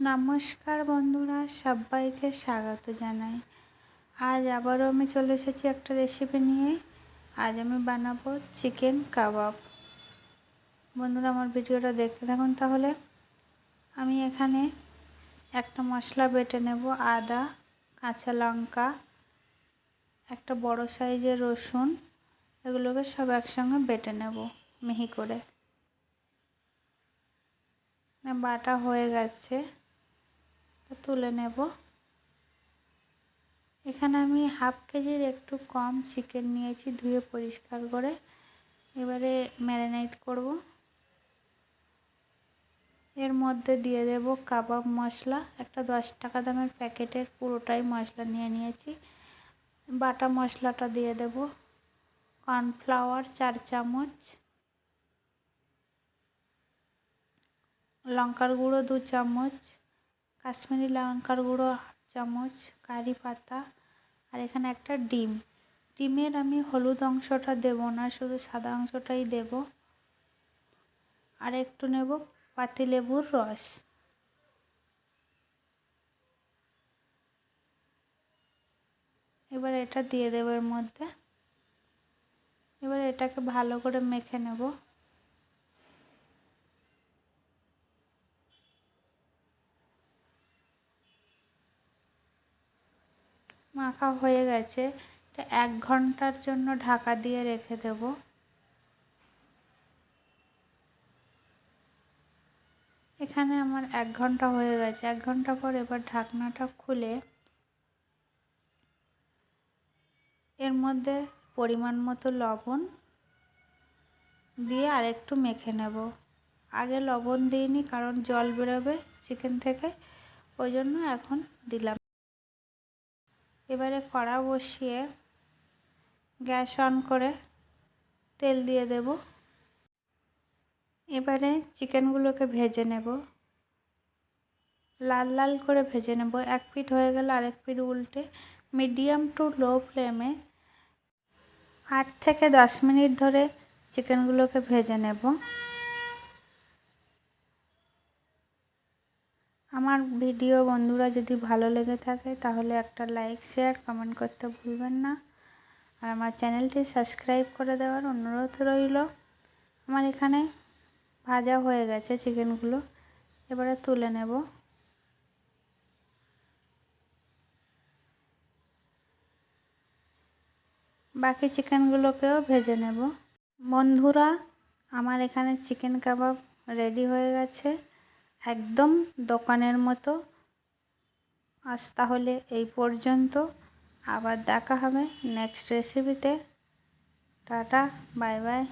নমস্কার বন্ধুরা, সবাইকে স্বাগত জানাই। আজ আবারও আমি চলে এসেছি একটা রেসিপি নিয়ে। আজ আমি বানাবো চিকেন কাবাব বন্ধুরা, আমার ভিডিওটা দেখতে থাকুন তাহলে। আমি এখানে একটা মশলা বেটে নেব, আদা, কাঁচা লঙ্কা, একটা বড় সাইজের রসুন, এগুলোকে সব একসঙ্গে বেটে নেব মিহি করে। বাটা হয়ে গেছে। তুলে নেব। এখানে আমি হাফ কেজির একটু কম চিকেন নিয়েছি ধুয়ে পরিষ্কার করে। এবারে ম্যারিনেট করব। এর মধ্যে দিয়ে দেব কাবাব মশলা। একটা দশ টাকা দামের প্যাকেটের পুরোটাই মশলা নিয়ে নিয়েছি। বাটা মশলাটা দিয়ে দেব। কর্নফ্লাওয়ার চার চামচ। লঙ্কার গুঁড়ো দু চামচ। কাশ্মীরি লঙ্কার গুঁড়ো চামচ, কারি পাতা আর এখানে একটা ডিম। ডিমের আমি হলুদ অংশটা দেব না, শুধু সাদা অংশটাই দেব। আর একটু নেব পাতিলেবুর রস। এবার এটা দিয়ে দেবো এর মধ্যে। এবার এটাকে ভালো করে মেখে নেব। মাখা হয়ে গেছে। এটা এক ঘণ্টার জন্য ঢাকা দিয়ে রেখে দেব। এখানে আমার এক ঘণ্টা হয়ে গেছে। এক ঘণ্টা পর এবার ঢাকনাটা খুলে এর মধ্যে পরিমাণ মতো লবণ দিয়ে আরেকটু মেখে নেব। আগে লবণ দিইনি কারণ জল বেরোবে চিকেন থেকে। ওই জন্য এখন দিলাম। এবারে কড়া বসিয়ে গ্যাস অন করে তেল দিয়ে দেব। এবারে চিকেনগুলোকে ভেজে নেব। লাল লাল করে ভেজে নেব। এক পিঠ হয়ে গেলে আরেক পিঠ উল্টে মিডিয়াম টু লো ফ্লেমে আট থেকে দশ মিনিট ধরে চিকেনগুলোকে ভেজে নেব। আমার ভিডিও বন্ধুরা যদি ভালো লেগে থাকে, তাহলে একটা লাইক শেয়ার কমেন্ট করতে ভুলবেন না। আর আমার চ্যানেলটি সাবস্ক্রাইব করে দেওয়ার অনুরোধ রইল। আমার এখানে ভাজা হয়ে গেছে চিকেনগুলো। এবারে তুলে নেব। বাকি চিকেনগুলোকেও ভেজে নেব। বন্ধুরা, আমার এখানে চিকেন কাবাব রেডি হয়ে গেছে। একদম দোকানের মতো। আজ তাহলে এই পর্যন্ত। আবার দেখা হবে নেক্সট রেসিপিতে টাটা বাই বাই